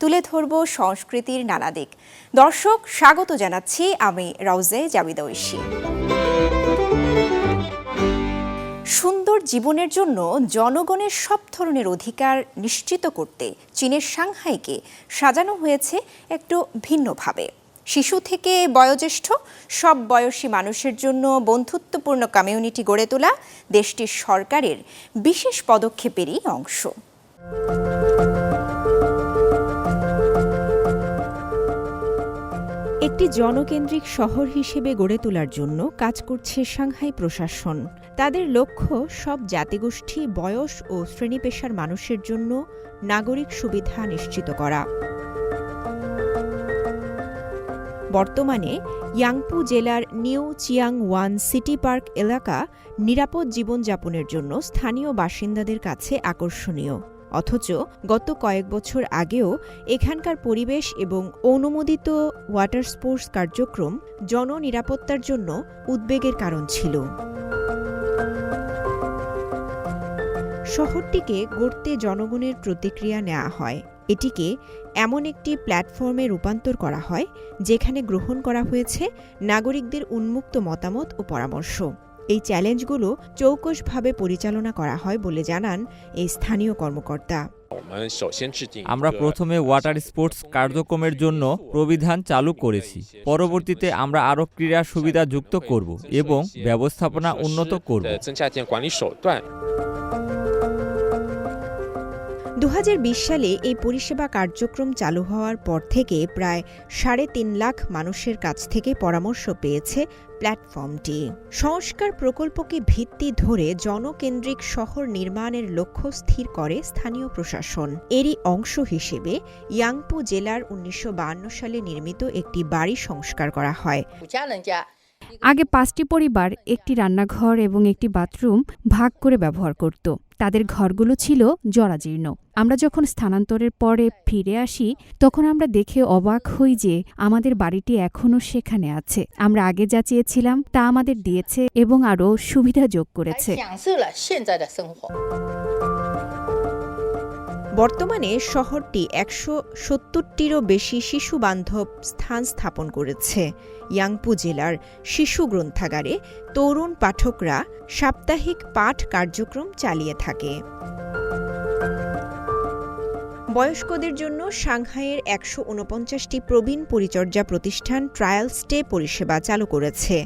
তুলে ধরব সংস্কৃতির নানা দিক। দর্শক, স্বাগত জানাচ্ছি আমি রওজে জাবিদা ঐশী। সুন্দর জীবনের জন্য জনগণের সব ধরনের অধিকার নিশ্চিত করতে চীনের সাংহাইকে সাজানো হয়েছে একটু ভিন্নভাবে। শিশু থেকে বয়োজ্যেষ্ঠ, সব বয়সী মানুষের জন্য বন্ধুত্বপূর্ণ কমিউনিটি গড়ে তোলা দেশটির সরকারের বিশেষ পদক্ষেপেরই অংশ। একটি জনকেন্দ্রিক শহর হিসেবে গড়ে তোলার জন্য কাজ করছে সাংহাই প্রশাসন। তাদের লক্ষ্য, সব জাতিগোষ্ঠী, বয়স ও শ্রেণি পেশার মানুষের জন্য নাগরিক সুবিধা নিশ্চিত করা। বর্তমানে ইয়াংপু জেলার new Chiang wan city park এলাকা নিরাপদ জীবনযাপনের জন্য স্থানীয় বাসিন্দাদের কাছে আকর্ষণীয়। অথচ গত কয়েক বছর আগেও এখানকার পরিবেশ এবং অনুমোদিত ওয়াটার স্পোর্টস কার্যক্রম জননিরাপত্তার জন্য উদ্বেগের কারণ ছিল। শহরটিকে গড়তে জনগণের প্রতিক্রিয়া নেওয়া হয়। এটিকে এমন একটি প্ল্যাটফর্মে রূপান্তর করা হয়, যেখানে গ্রহণ করা হয়েছে নাগরিকদের উন্মুক্ত মতামত ও পরামর্শ। এই চ্যালেঞ্জগুলো চৌকসভাবে পরিচালনা করা হয় বলে জানান এই স্থানীয় কর্মকর্তা। আমরা প্রথমে ওয়াটার স্পোর্টস কার্যক্রমের জন্য প্রবিধান চালু করেছি। পরবর্তীতে আমরা আরও ক্রীড়া সুবিধা যুক্ত করব এবং ব্যবস্থাপনা উন্নত করব। দু হাজার বিশ সালে এই পরিষেবা কার্যক্রম চালু হওয়ার পর থেকে প্রায় সাড়ে তিন লাখ মানুষের কাছ থেকে পরামর্শ পেয়েছে প্ল্যাটফর্মটি। সংস্কার প্রকল্পকে ভিত্তি ধরে জনকেন্দ্রিক শহর নির্মাণের লক্ষ্য স্থির করে স্থানীয় প্রশাসন। এরই অংশ হিসেবে ইয়াংপু জেলার উনিশশো বায়ান্ন সালে নির্মিত একটি বাড়ি সংস্কার করা হয়। আগে পাঁচটি পরিবার, একটি রান্নাঘর এবং একটি বাথরুম ভাগ করে ব্যবহার করত। তাদের ঘরগুলো ছিল জরাজীর্ণ। আমরা যখন স্থানান্তরের পরে ফিরে আসি, তখন আমরা দেখে অবাক হই যে আমাদের বাড়িটি এখনও সেখানে আছে। আমরা আগে যা চেয়েছিলাম তা আমাদের দিয়েছে এবং আরও সুবিধা যোগ করেছে। বর্তমানে শহরটি একশো সত্তরটিরও বেশি শিশু বান্ধব স্থান স্থাপন করেছে। ইয়াংপু জেলার শিশু গ্রন্থাগারে তরুণ পাঠকরা সাপ্তাহিক পাঠ কার্যক্রম চালিয়ে থাকে। বয়স্কদের জন্য সাংহাইয়ের একশো উনপঞ্চাশটি প্রবীণ পরিচর্যা প্রতিষ্ঠান ট্রায়াল স্টে পরিষেবা চালু করেছে।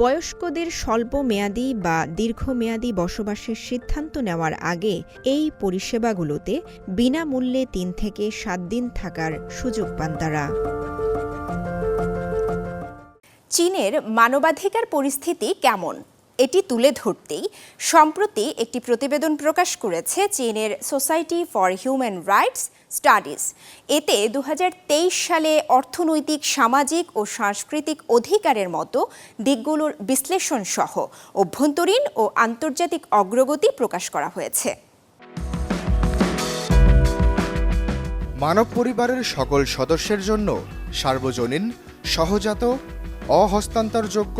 বয়স্কদের স্বল্প মেয়াদী বা দীর্ঘমেয়াদী বসবাসের সিদ্ধান্ত নেওয়ার আগে এই পরিষেবাগুলোতে বিনামূল্যে তিন থেকে সাত দিন থাকার সুযোগ পান তারা। চীনের মানবাধিকার পরিস্থিতি কেমন? এটি তুলে ধরতেই সম্প্রতি একটি প্রতিবেদন প্রকাশ করেছে চীনের society for human rights studies. এতে দু হাজার তেইশ সালে অর্থনৈতিক, সামাজিক ও সাংস্কৃতিক অধিকারের মতো দিকগুলোর বিশ্লেষণ সহ অভ্যন্তরীণ ও আন্তর্জাতিক অগ্রগতি প্রকাশ করা হয়েছে। মানব পরিবারের সকল সদস্যের জন্য সার্বজনীন, সহজাত, অহস্তান্তরযোগ্য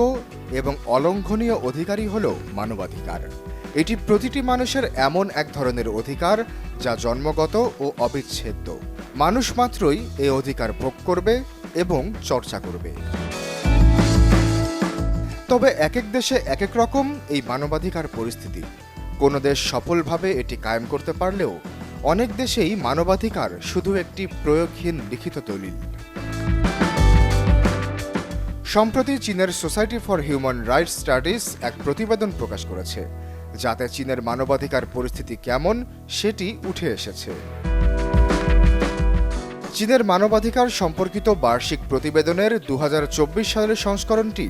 এবং অলঙ্ঘনীয় অধিকারই হল মানবাধিকার। এটি প্রতিটি মানুষের এমন এক ধরনের অধিকার যা জন্মগত ও অবিচ্ছেদ্য। মানুষ মাত্রই এই অধিকার ভোগ করবে এবং চর্চা করবে। তবে এক এক দেশে এক এক রকম এই মানবাধিকার পরিস্থিতি। কোনো দেশ সফলভাবে এটি কায়েম করতে পারলেও অনেক দেশেই মানবাধিকার শুধু একটি প্রয়োগহীন লিখিত দলিল। সম্প্রতি চীনের society for human rights studies এক প্রতিবেদন প্রকাশ করেছে। যাতে চীনের মানবাধিকার পরিস্থিতি কেমন, সেটি উঠে এসেছে। চীনের মানবাধিকার সম্পর্কিত বার্ষিক প্রতিবেদনের দু হাজার চব্বিশ সালের সংস্করণটি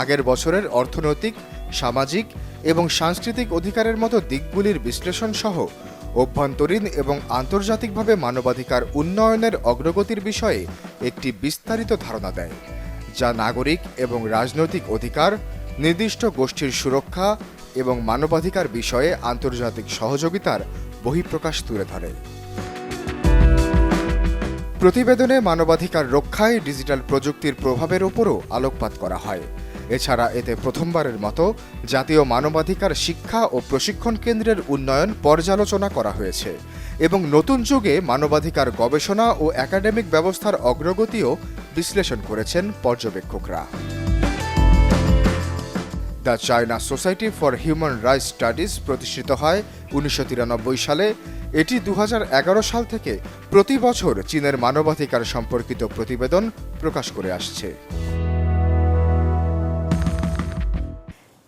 আগের বছরের অর্থনৈতিক, সামাজিক এবং সাংস্কৃতিক অধিকারের মতো দিকগুলির বিশ্লেষণ সহ অভ্যন্তরীণ এবং আন্তর্জাতিকভাবে মানবাধিকার উন্নয়নের অগ্রগতির বিষয়ে একটি বিস্তারিত ধারণা দেয়, যা নাগরিক এবং রাজনৈতিক অধিকার, নির্দিষ্ট গোষ্ঠীর সুরক্ষা এবং মানবাধিকার বিষয়ে আন্তর্জাতিক সহযোগিতার বহিঃপ্রকাশ তুলে ধরে। প্রতিবেদনে মানবাধিকার রক্ষায় ডিজিটাল প্রযুক্তির প্রভাবের ওপরও আলোকপাত করা হয়। এছাড়া এতে প্রথমবারের মতো জাতীয় মানবাধিকার শিক্ষা ও প্রশিক্ষণ কেন্দ্রের উন্নয়ন পর্যালোচনা করা হয়েছে এবং নতুন যুগে মানবাধিকার গবেষণা ও একাডেমিক ব্যবস্থার অগ্রগতিও বিশ্লেষণ করেছেন পর্যবেক্ষকরা। The China society for human rights studies প্রতিষ্ঠিত হয় উনিশশো তিরানব্বই সালে। এটি দু হাজার এগারো সাল থেকে প্রতি বছর চীনের মানবাধিকার সম্পর্কিত প্রতিবেদন প্রকাশ করে আসছে।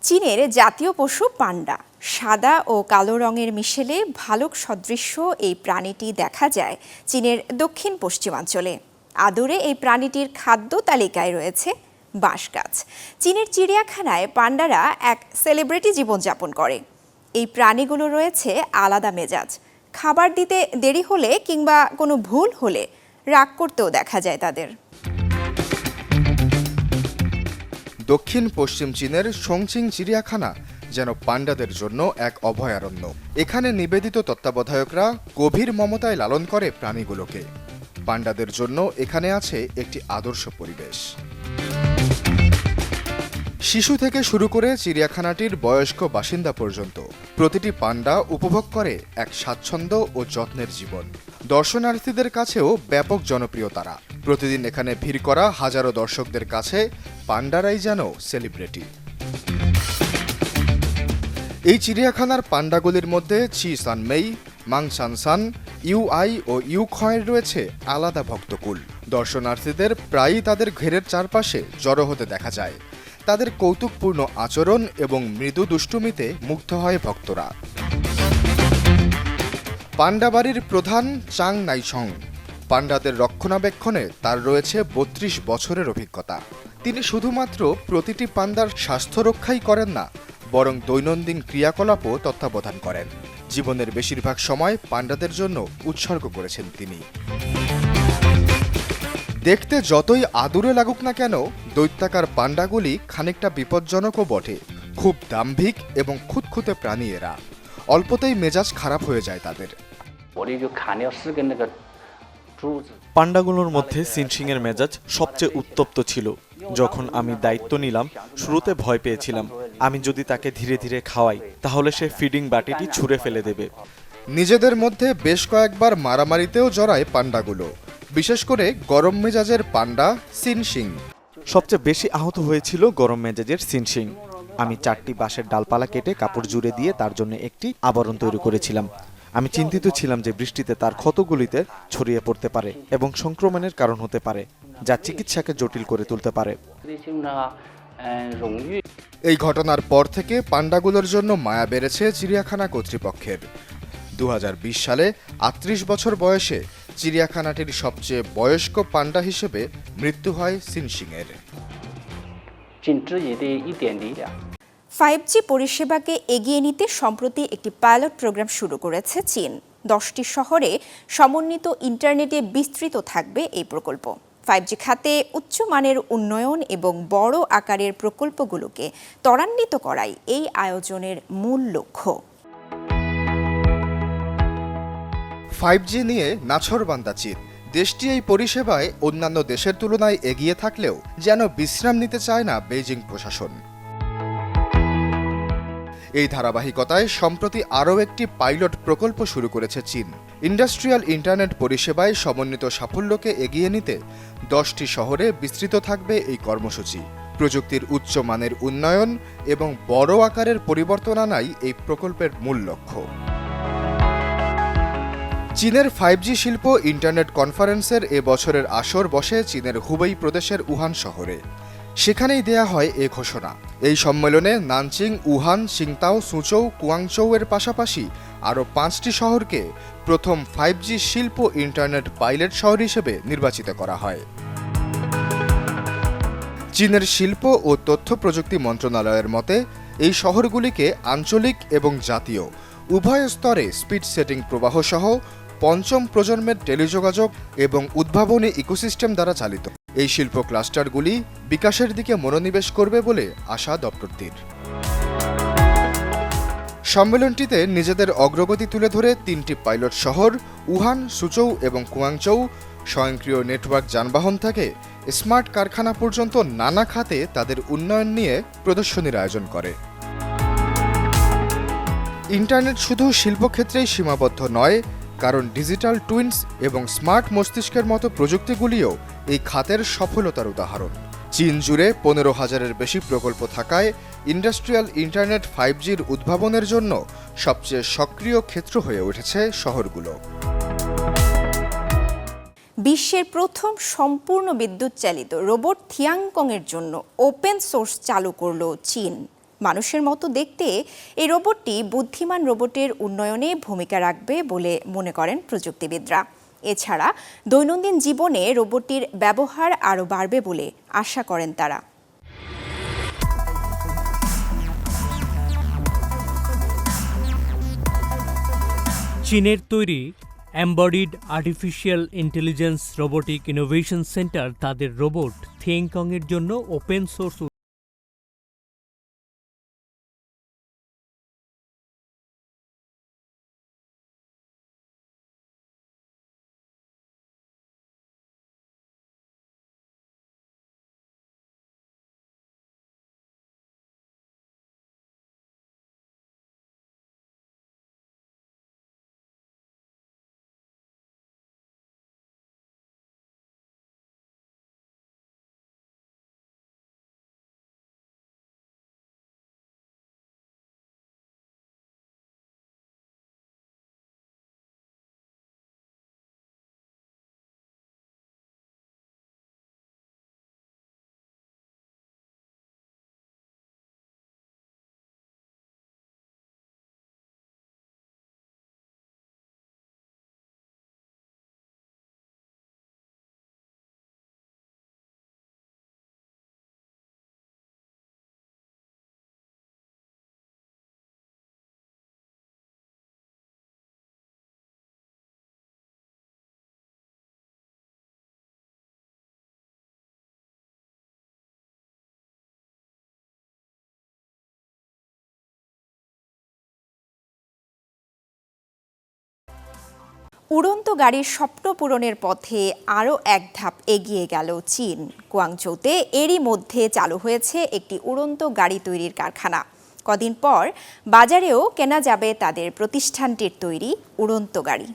চীনের জাতীয় পশু পান্ডা, সাদা ও কালো রঙের মিশেলে ভালুক সদৃশ্য এই প্রাণীটি দেখা যায় চীনের দক্ষিণ পশ্চিমাঞ্চলে। আদরে এই প্রাণীটির খাদ্য তালিকায় রয়েছে বাঁশ গাছ। চীনের চিড়িয়াখানায় পান্ডারা এক সেলিব্রিটি জীবনযাপন করে। এই প্রাণীগুলো রয়েছে আলাদা মেজাজ। খাবার দিতে দেরি হলে কিংবা কোনো ভুল হলে রাগ করতেও দেখা যায় তাদের। দক্ষিণ পশ্চিম চীনের সংচিং চিড়িয়াখানা যেন পান্ডাদের জন্য এক অভয়ারণ্য। এখানে নিবেদিত তত্ত্বাবধায়করা গভীর মমতায় লালন করে প্রাণীগুলোকে। পান্ডাদের জন্য এখানে আছে একটি আদর্শ পরিবেশ। শিশু থেকে শুরু করে চিড়িয়াখানাটির বয়স্ক বাসিন্দা পর্যন্ত প্রতিটি পান্ডা উপভোগ করে এক স্বাচ্ছন্দ্য ও যত্নের জীবন। দর্শনার্থীদের কাছেও ব্যাপক জনপ্রিয় তারা। প্রতিদিন এখানে ভিড় করা হাজারো দর্শকদের কাছে পান্ডারাই যেন সেলিব্রিটি। এই চিড়িয়াখানার পান্ডাগুলির মধ্যে চি সানমেই মাং সানসান ইউআই ও ইউ ইউখয়ের রয়েছে আলাদা ভক্তকুল। দর্শনার্থীদের প্রায়ই তাদের ঘেরের চারপাশে জড়ো হতে দেখা যায়। তাদের কৌতুকপূর্ণ আচরণ এবং মৃদু দুষ্টুমিতে মুগ্ধ হয় ভক্তরা। পান্ডাবাড়ির প্রধান চাং নাইসং পান্ডাদের রক্ষণাবেক্ষণে তার রয়েছে বত্রিশ বছরের অভিজ্ঞতা। তিনি শুধুমাত্র প্রতিটি পান্ডার স্বাস্থ্য রক্ষাই করেন না, বরং দৈনন্দিন ক্রিয়াকলাপও তত্ত্বাবধান করেন। জীবনের বেশিরভাগ সময় পান্ডাদের জন্য উৎসর্গ করেছেন তিনি। দেখতে যতই আদুরে লাগুক না কেন দৈত্যাকার পাণ্ডাগুলি খানিকটা বিপজ্জনকও বটে। খুব দাম্ভিক এবং খুঁতখুঁতে প্রাণী এরা। অল্পতেই মেজাজ খারাপ হয়ে যায় তাদের। পান্ডাগুলোর মধ্যে সিনসিংয়ের মেজাজ সবচেয়ে উত্তপ্ত ছিল। যখন আমি দায়িত্ব নিলাম শুরুতে ভয় পেয়েছিলাম। আমি যদি তাকে ধীরে ধীরে খাওয়াই তাহলে সে ফিডিং বাটিটি ছুঁড়ে ফেলে দেবে। নিজেদের মধ্যে বেশ কয়েকবার মারামারিতেও জড়ায় পান্ডাগুলো বিশেষ করে গরম মেজাজের পান্ডা সিনসিং সবচেয়ে বেশি আহত হয়েছিল গরম মেজাজের সিনসিং আমি চারটি বাঁশের ডালপালা কেটে কাপড় জুড়ে দিয়ে তার জন্য একটি আবরণ তৈরি করেছিলাম। আমি চিন্তিত ছিলাম যে বৃষ্টিতে তার ক্ষতগুলিতে ছড়িয়ে পড়তে পারে এবং সংক্রমণের কারণ হতে পারে যা চিকিৎসাকে জটিল করে তুলতে পারে। এই ঘটনার পর থেকে পান্ডাগুলোর জন্য মায়া বেড়েছে চিড়িয়াখানা কর্তৃপক্ষের। দু হাজার বিশ সালে আটত্রিশ বছর বয়সে চিড়িয়াখানাটির সবচেয়ে বয়স্ক পান্ডা হিসেবে মৃত্যু হয় সিনসিংয়ের ফাইভ জি পরিষেবাকে এগিয়ে নিতে সম্প্রতি একটি পাইলট প্রোগ্রাম শুরু করেছে চীন। দশটি শহরে সমন্বিত ইন্টারনেটে বিস্তৃত থাকবে এই প্রকল্প। ফাইভ জি খাতে উচ্চমানের উন্নয়ন এবং বড় আকারের প্রকল্পগুলোকে ত্বরান্বিত করাই এই আয়োজনের মূল লক্ষ্য। ফাইভ জি নিয়ে নাছরবান্দা চীন। দেশটি এই পরিষেবায় অন্যান্য দেশের তুলনায় এগিয়ে থাকলেও যেন বিশ্রাম নিতে চায় না বেইজিং প্রশাসন। এই ধারাবাহিকতায় সম্প্রতি আরও একটি পাইলট প্রকল্প শুরু করেছে চীন। ইন্ডাস্ট্রিয়াল ইন্টারনেট পরিষেবায় সমন্বিত সাফল্যকে এগিয়ে নিতে দশটি শহরে বিস্তৃত থাকবে এই কর্মসূচি। প্রযুক্তির উচ্চ মানের উন্নয়ন এবং বড় আকারের পরিবর্তন আনাই এই প্রকল্পের মূল লক্ষ্য। চীনের ফাইভ জি শিল্প ইন্টারনেট কনফারেন্সের এ বছরের আসর বসে চীনের হুবেই প্রদেশের উহান শহরে। সেখানেই দেয়া হয় এ ঘোষণা। এই সম্মেলনে Nanjing, Wuhan Qingdao Suzhou, Guangzhou এর পাশাপাশি আরও পাঁচটি শহরকে প্রথম ফাইভ জি শিল্প ইন্টারনেট পাইলট শহর হিসেবে নির্বাচিত করা হয়। চীনের শিল্প ও তথ্য প্রযুক্তি মন্ত্রণালয়ের মতে, এই শহরগুলিকে আঞ্চলিক এবং জাতীয় উভয় স্তরে স্পিড সেটিং প্রবাহ সহ পঞ্চম প্রজন্মের টেলিযোগাযোগ এবং উদ্ভাবনী ইকোসিস্টেম দ্বারা চালিত। এই শিল্প ক্লাস্টারগুলি বিকাশের দিকে মনোনিবেশ করবে বলে আশা দপ্তরটির সম্মেলনটিতে নিজেদের অগ্রগতি তুলে ধরে তিনটি পাইলট শহর, উহান, সুচৌ এবং কুয়াংচৌ, স্বয়ংক্রিয় নেটওয়ার্ক যানবাহন থেকে স্মার্ট কারখানা পর্যন্ত নানা খাতে তাদের উন্নয়ন নিয়ে প্রদর্শনীর আয়োজন করে। ইন্টারনেট শুধু শিল্পক্ষেত্রেই সীমাবদ্ধ নয় কারণ ডিজিটাল টুইন্স এবং স্মার্ট মস্তিষ্কের মতো প্রযুক্তিগুলিও এই খাতের সফলতার উদাহরণ। চীন জুড়ে পনেরো হাজারের বেশি প্রকল্প থাকায় ইন্ডাস্ট্রিয়াল ইন্টারনেট ফাইভ জির উদ্ভাবনের জন্য সবচেয়ে সক্রিয় ক্ষেত্র হয়ে উঠেছে শহরগুলো। বিশ্বের প্রথম সম্পূর্ণ বিদ্যুৎ চালিত রোবট থিয়াংকংয়ের জন্য ওপেন সোর্স চালু করল চীন। মানুষের মতো দেখতে এই রোবটটি বুদ্ধিমান রোবটের উন্নয়নে ভূমিকা রাখবে বলে মনে করেন প্রযুক্তিবিদরা। এছাড়া দৈনন্দিন জীবনে রোবটটির ব্যবহার আরও বাড়বে বলে আশা করেন তারা। চীনের তৈরি embodied artificial intelligence robotic innovation center তাদের রোবট থিয়েংকংয়ের জন্য ওপেন সোর্স উড়ন্ত গাড়ির স্বপ্ন পূরণের পথে আরও এক ধাপ এগিয়ে গেল চীন। কুয়াংচৌতে এরই মধ্যে চালু হয়েছে একটি উড়ন্ত গাড়ি তৈরির কারখানা। কদিন পর বাজারেও কেনা যাবে তাদের প্রতিষ্ঠানটির তৈরি উড়ন্ত গাড়ি।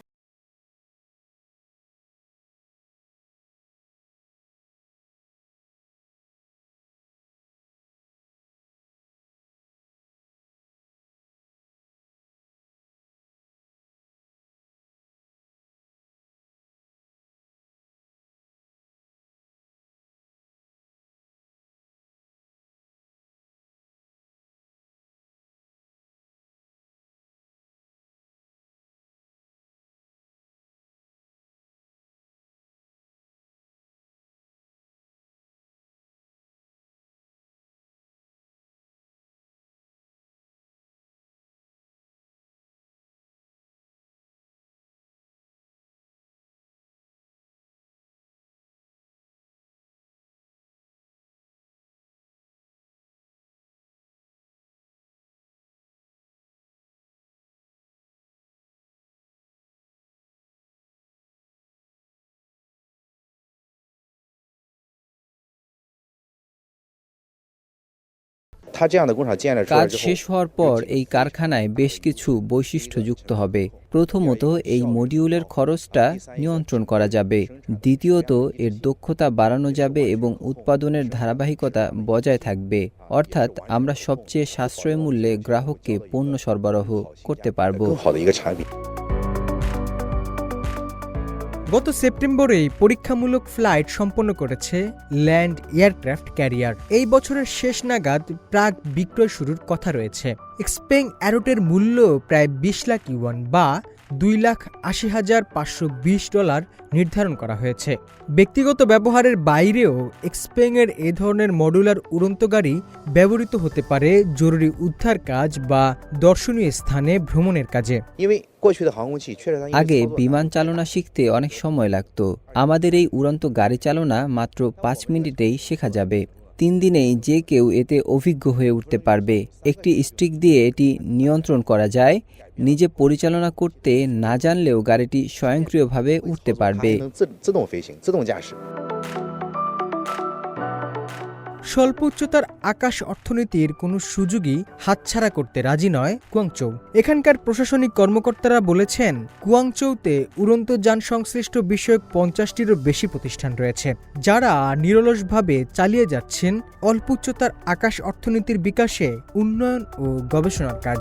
কাজ শেষ হওয়ার পর এই কারখানায় বেশ কিছু বৈশিষ্ট্য যুক্ত হবে। প্রথমত, এই মডিউলের খরচটা নিয়ন্ত্রণ করা যাবে। দ্বিতীয়ত, এর দক্ষতা বাড়ানো যাবে এবং উৎপাদনের ধারাবাহিকতা বজায় থাকবে। অর্থাৎ, আমরা সবচেয়ে সাশ্রয় মূল্যে গ্রাহককে পণ্য সরবরাহ করতে পারব। গত সেপ্টেম্বরেই পরীক্ষামূলক ফ্লাইট সম্পন্ন করেছে ল্যান্ড এয়ারক্রাফট ক্যারিয়ার। এই বছরের শেষ নাগাদ প্রাক বিক্রয় শুরুর কথা রয়েছে। এক্সপেং অ্যারোটের মূল্য প্রায় বিশ লাখ ইউয়ান বা দুই লাখ আশি হাজার পাঁচশো বিশ ডলার নির্ধারণ করা হয়েছে। ব্যক্তিগত ব্যবহারের বাইরেও এক্সপেংয়ের এ ধরনের মডুলার উড়ন্ত গাড়ি ব্যবহৃত হতে পারে জরুরি উদ্ধার কাজ বা দর্শনীয় স্থানে ভ্রমণের কাজে। আগে বিমান চালনা শিখতে অনেক সময় লাগতো। আমাদের এই উড়ন্ত গাড়ি চালনা মাত্র পাঁচ মিনিটেই শেখা যাবে। তিন দিনেই যে কেউ এতে অভিজ্ঞ হয়ে উঠতে পারবে। একটি স্টিক দিয়ে এটি নিয়ন্ত্রণ করা যায়, নিজে পরিচালনা করতে না জানলেও গাড়িটি স্বয়ংক্রিয়ভাবে উঠতে পারবে। স্বল্প উচ্চতার আকাশ অর্থনীতির কোনো সুযোগই হাতছাড়া করতে রাজি নয় কুয়াংচৌ। এখানকার প্রশাসনিক কর্মকর্তারা বলেছেন, কুয়াংচৌতে উড়ন্ত যান সংশ্লিষ্ট বিষয়ক পঞ্চাশটিরও বেশি প্রতিষ্ঠান রয়েছে, যারা নিরলসভাবে চালিয়ে যাচ্ছেন অল্প উচ্চতার আকাশ অর্থনীতির বিকাশে উন্নয়ন ও গবেষণার কাজ।